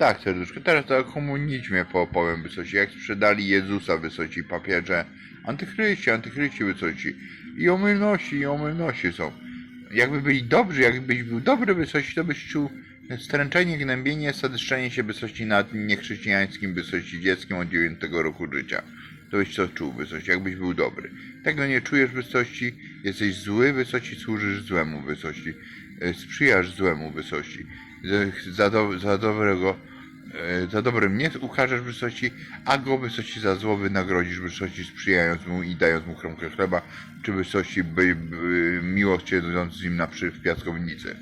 Tak, serduszko. Teraz to o komunizmie poopowiem wysoci. Jak sprzedali Jezusa wysoci papieże. Antychryści, antychryści wysoci. I omylności, i omylności są. Jakby byli dobrzy, jakbyś był dobry wysoci, to byś czuł stręczenie, gnębienie, sadyszczenie się wysoci nad niechrześcijańskim wysoci dzieckiem od 9 roku życia. To byś to czuł wysoci, jakbyś był dobry. Tego nie czujesz wysoci, jesteś zły wysoci, służysz złemu wysoci. E, Sprzyjasz złemu wysoci. Za- do, za dobrego za dobre mnie ukażesz wysoci, a go wysoci za zło wynagrodzisz wysoci, sprzyjając mu i dając mu kromkę chleba, czy wysoci by, by miłość idąc z nim na przy w piaskownicy,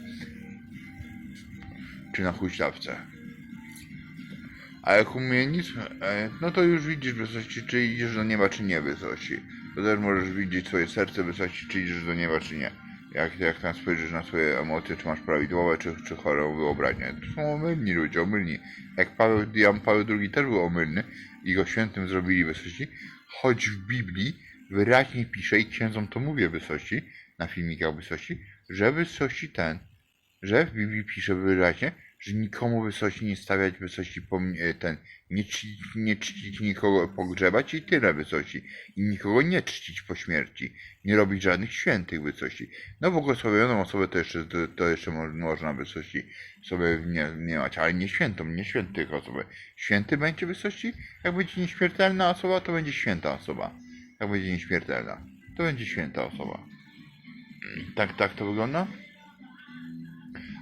czy na huśtawce. A ekumenizm, e, no to już widzisz wysoci, czy idziesz do nieba, czy nie wysoci. To też możesz widzieć swoje serce wysoci, czy idziesz do nieba, czy nie. Jak, jak tam spojrzysz na swoje emocje, czy masz prawidłowe, czy, czy chorą wyobraźnię. To są omylni ludzie, omylni. Jak Paweł, Jan Paweł II też był omylny i go świętym zrobili wysoci, choć w Biblii wyraźnie pisze, i księdzom to mówię wysoci, na filmikach wysoci, że wysoci ten, że w Biblii pisze wyraźnie, że nikomu wysoci nie stawiać wysoci pom- e, ten, nie czcić, nie czcić nikogo, pogrzebać i tyle wysoci. I nikogo nie czcić po śmierci. Nie robić żadnych świętych wysoci. No błogosławioną osobę to jeszcze, to, to jeszcze mo- można wysoci sobie nie, nie mać, ale nie świętą, nie świętych osobę. Święty będzie wysoci? Jak będzie nieśmiertelna osoba, to będzie święta osoba. Jak będzie nieśmiertelna, to będzie święta osoba. Tak, tak to wygląda?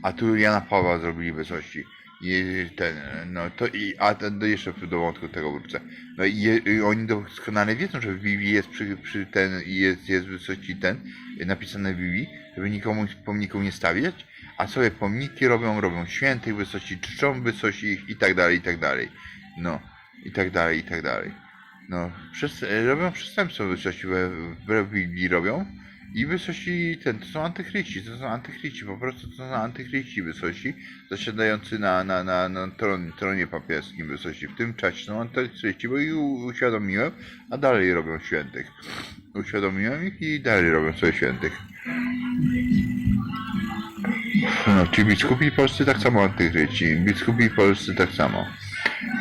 A tu Jana Pawła zrobili wysości. I ten, no to i, a ten, jeszcze do wątku tego wrócę. No i, i oni doskonale wiedzą, że w Biblii jest przy, przy ten, jest, jest wysości ten, napisane w Biblii, żeby nikomu pomników nie stawiać, a sobie pomniki robią, robią świętych wysości, czczą wysości ich i tak dalej, i tak dalej. No, i tak dalej, i tak dalej. No, przez, robią przestępstwo wysości, wbrew Biblii robią, i wysosi ten, to są antychryści, to są antychryści, po prostu to są antychryści wysosi, zasiadający na, na, na, na tron, tronie papieskim wysosi. W tym czasie są antychryści, bo ich uświadomiłem, a dalej robią świętych. Uświadomiłem ich i dalej robią sobie świętych. No, ci biskupi polscy tak samo antychryści, biskupi polscy tak samo.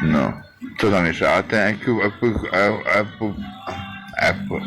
No, co tam jeszcze? A ten eku, eku, eku, eku, eku,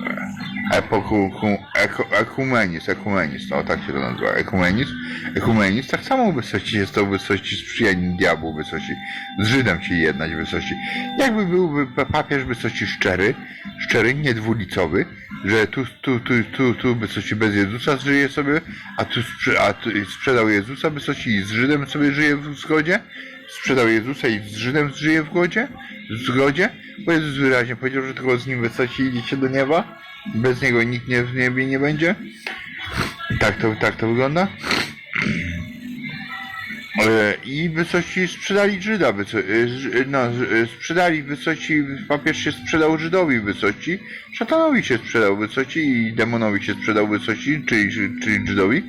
epoku, eku, ekumenizm, ekumenizm, o tak się to nazywa, ekumenizm, ekumenizm, tak samo wysości jest to wysości sprzyjanie diabłu wysości, z Żydem się jednać wysości. Jakby byłby pa- papież wysości szczery, szczery, nie dwulicowy, że tu, tu, tu, tu, tu wysości bez Jezusa żyje sobie, a tu, a tu sprzedał Jezusa wysości i z Żydem sobie żyje w zgodzie, sprzedał Jezusa i z Żydem żyje w zgodzie, w zgodzie, bo Jezus wyraźnie powiedział, że tylko z nim wysoci idziecie do nieba, bez niego nikt nie, w niebie nie będzie. Tak to, tak to wygląda. E, I wysoci sprzedali Żyda, e, Ż- no, e, sprzedali wysoci, papież się sprzedał Żydowi wysoci, szatanowi się sprzedał wysoci i demonowi się sprzedał wysoci, czyli, czyli Żydowi.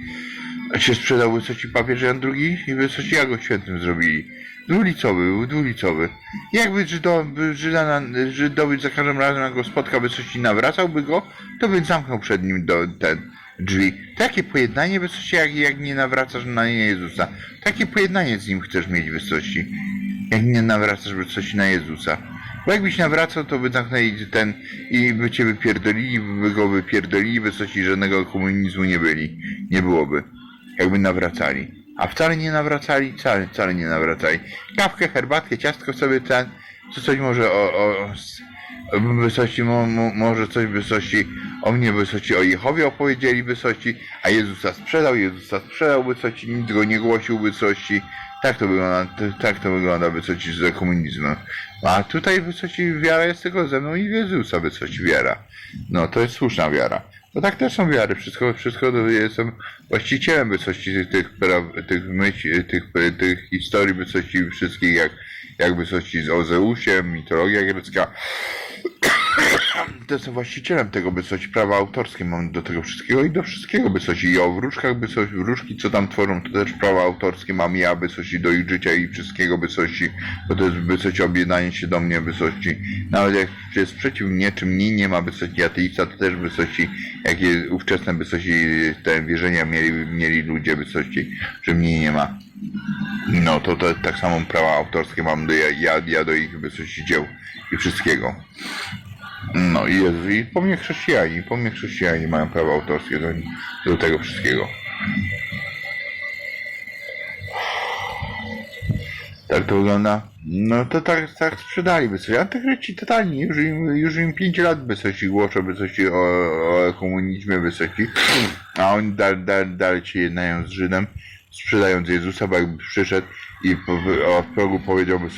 A się sprzedał wysoci papież Jan II i wysoci ja go świętym zrobili. Dwulicowy był, dwulicowy. Jakby Żydo, by Żyda na, Żydowi za każdym razem jak go spotka wysoci nawracałby go, to by zamknął przed nim do, ten drzwi. Takie pojednanie wysoci, jak, jak nie nawracasz na Jezusa. Takie pojednanie z nim chcesz mieć wysoci. Jak nie nawracasz wysoci na Jezusa. Bo jakbyś nawracał, to by zamknęli ten i by cię wypierdolili, by go wypierdolili, wysoci żadnego komunizmu nie byli. Nie byłoby jakby nawracali. A wcale nie nawracali, wcale, wcale nie nawracali. Kawkę, herbatkę, ciastko sobie ten, co coś może o, o, wysości, mo, mo, może coś wysości, o mnie wysości, o Jehowie opowiedzieli wysości, a Jezusa sprzedał, Jezusa sprzedał wysości, nic go nie głosił wysości. Tak to wygląda, tak to wygląda wysoci z komunizmem. A tutaj wysoci wiara jest tylko ze mną i Jezusa wysoci wiara. No, to jest słuszna wiara. Bo tak też są wiary, wszystko, wszystko jestem właścicielem wysości tych, tych, pra- tych myśli, tych, tych historii wysości wszystkich, jak, jak wysości z Ozeusiem, mitologia grecka, to jestem właścicielem tego by coś, prawa autorskie mam do tego wszystkiego i do wszystkiego by coś i o wróżkach by coś, wróżki co tam tworzą, to też prawa autorskie mam ja by coś i do ich życia i wszystkiego by coś, bo to jest by coś objednanie się do mnie by coś, nawet jak jest sprzeciw mnie, czy mnie nie ma by coś ateista, to też by coś, jakie ówczesne by coś te wierzenia mieli, mieli ludzie by coś, że mnie nie ma. No to, to tak samo prawa autorskie mam do ja, ja, ja do ich coś dzieł i wszystkiego. No i Jezu, i po mnie chrześcijanie, po mnie chrześcijanie mają prawa autorskie do, do tego wszystkiego. Tak to wygląda. No to tak, tak sprzedaliby coś. Antychryści totalnie, już im, już im 5 lat by coś głoszą, by coś o, o komunizmie, by. A oni dalej dal, dal się jednają z Żydem, sprzedając Jezusa, bo jakby przyszedł i po, o, progu powiedziałby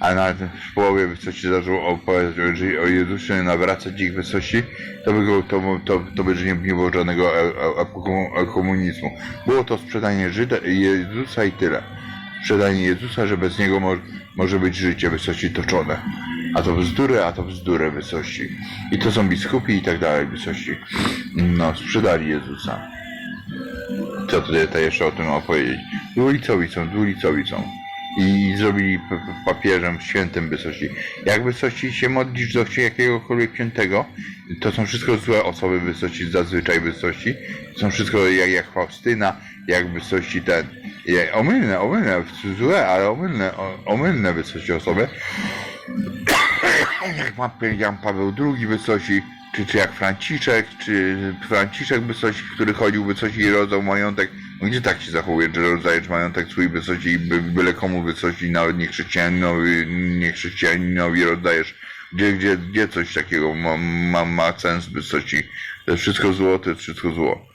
a na w połowie coś zaczął opowiadać o, o Jezusie, nawracać ich wysości, to by, to, to, to by nie, było żadnego e, e, e, komunizmu. Było to sprzedanie Żyda, Jezusa i tyle sprzedanie Jezusa, że bez Niego mo może być życie wysości toczone. A to bzdury, a to bzdury wysości. I to są biskupi i tak dalej wysości. No, sprzedali Jezusa. Co tutaj jeszcze o tym opowiedzieć? Dwulicowi są, dwulicowi są. I zrobili papieżem świętym wysości. Jak wysości się modlisz do jakiegokolwiek świętego, to są wszystko złe osoby wysości, zazwyczaj wysości. Są wszystko jak, jak Faustyna, jak wysości ten. Omylne, omylne, złe, ale omylne, omylne wysości osoby. jak ma Jan Paweł II wysości, czy, czy jak Franciszek, czy Franciszek wysości, który chodził wysości i rozdał majątek. No Gdzie tak się zachowuje, że rozdajesz majątek swój wysości i by, byle komu wysości, nawet nie chrześcijaninowi, nie chrześcijaninowi rozdajesz. Gdzie, gdzie, gdzie coś takiego ma, ma, ma sens wysości? To jest wszystko zło, to jest wszystko zło.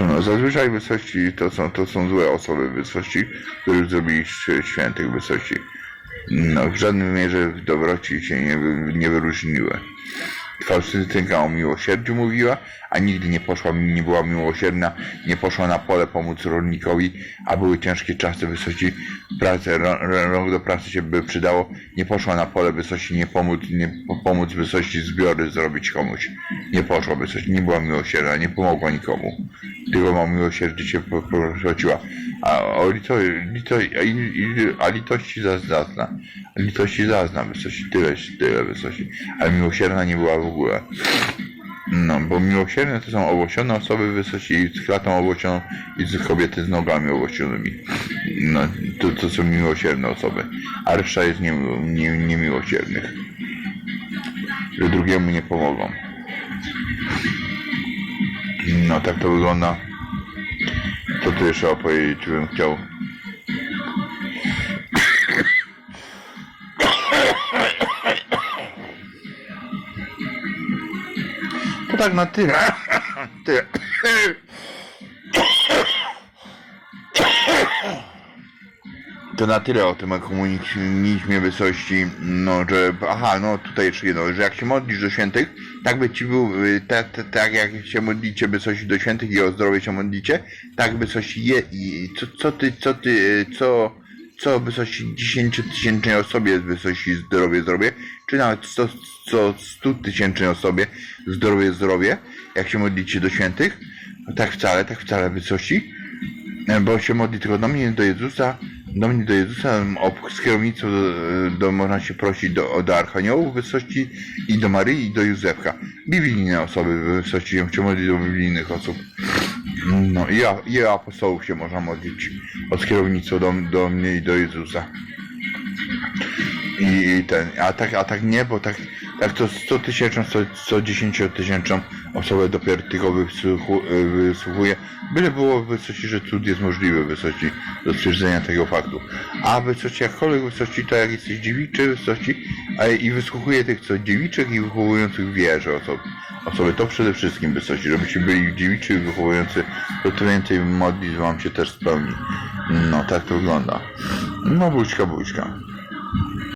No, zazwyczaj wysości to są, to są złe osoby wysości, których zrobili świętych wysości. No, w żadnej mierze w dobroci się nie, nie wyróżniły. Fałszystynka o miłosierdziu mówiła, a nigdy nie poszła, nie była miłosierna, nie poszła na pole pomóc rolnikowi, a były ciężkie czasy rą- rą- rąk do pracy się by przydało, nie poszła na pole wysości, nie pomóc, nie po- pomóc wysości zbiory zrobić komuś. Nie poszła wysości, nie była miłosierna, nie pomogła nikomu. Tylko ma miłosierdzie się poprosiła. A o lito, lito, a, i, a litości zaz- zazna. Litości zazna tyle, tyle wysości. Ale miłosierna nie była w ogóle. No, bo miłosierne to są owłosione osoby wysoci z klatą owłosioną i z kobiety z nogami owłosionymi. No, to, to są miłosierne osoby. A reszta jest nie, nie, niemiłosiernych. Że drugiemu nie pomogą. No, tak to wygląda. Co tu jeszcze opowiedzieć bym chciał? To tak na tyle. Tyle. To na tyle o tym komunizmie wysości, no że, aha, no tutaj jeszcze jedno, że jak się modlisz do świętych, tak by ci był, tak, tak, jak się modlicie wysości do świętych i o zdrowie się modlicie, tak wysości je, i co, co ty, co ty, y, co, co wysości 10 tysięcznej osobie wysości zdrowie, zdrowie, czy nawet 100, 100, 100 tysięcznej osobie zdrowie, zdrowie, jak się modlicie do świętych, no tak wcale, tak wcale wysości, bo się modli tylko do mnie, do Jezusa, do mnie, do Jezusa, o, z do, do, można się prosić do, do Archaniołów wysości i do Maryi i do Józefka. Biblijne osoby wysości się modli do biblijnych osób. No i, a- i apostołów się można modlić od kierownicą do, do mnie i do Jezusa. I, i ten, a tak, a tak nie, bo tak, tak to 100 tysięczną, 100, 110 tysięczną osobę dopiero tylko wysłuchu, wysłuchuje, byle było w wysokości, że cud jest możliwy w wysokości do stwierdzenia tego faktu. A wysokości jakkolwiek wysokości to jak jesteś dziewiczy wysokości, a i wysłuchuje tych co dziewiczych i wychowujących wieże osoby. Osoby to przede wszystkim wysokości, żebyście byli dziewiczy i wychowujący, to to więcej modlitw wam się też spełni. No tak to wygląda. No buźka, buźka.